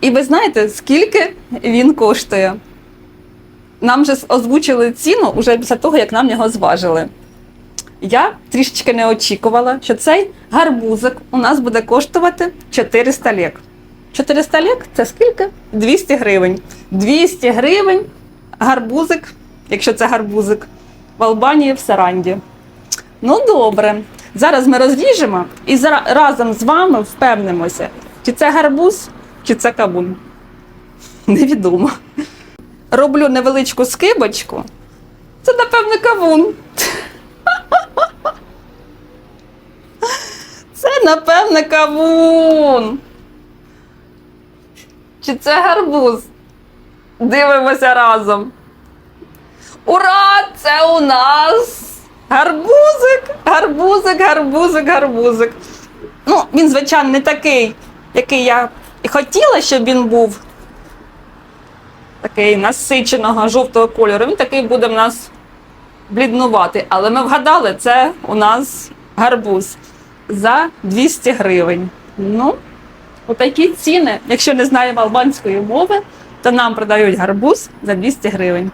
І ви знаєте, скільки він коштує? Нам же озвучили ціну уже після того, як нам його зважили. Я трішечки не очікувала, що цей гарбузик у нас буде коштувати 400 лек. 400 лек це скільки? 200 гривень. 200 гривень гарбузик, якщо це гарбузик, в Албанії в Саранді. Ну, добре. Зараз ми розріжемо і разом з вами впевнимося, чи це гарбуз, чи це кавун. Невідомо. Роблю невеличку скибочку. Це, напевне, кавун. Це, напевне, кавун. Чи це гарбуз? Дивимося разом. Ура! Це у нас гарбузик! Гарбузик, гарбузик, гарбузик. Ну, він, звичайно, не такий, який я і хотіла, щоб він був. Такий насиченого жовтого кольору. Він такий буде в нас бліднувати. Але ми вгадали, це у нас гарбуз за 200 гривень. Ну, отакі ціни. Якщо не знаємо албанської мови, то нам продають гарбуз за 200 гривень.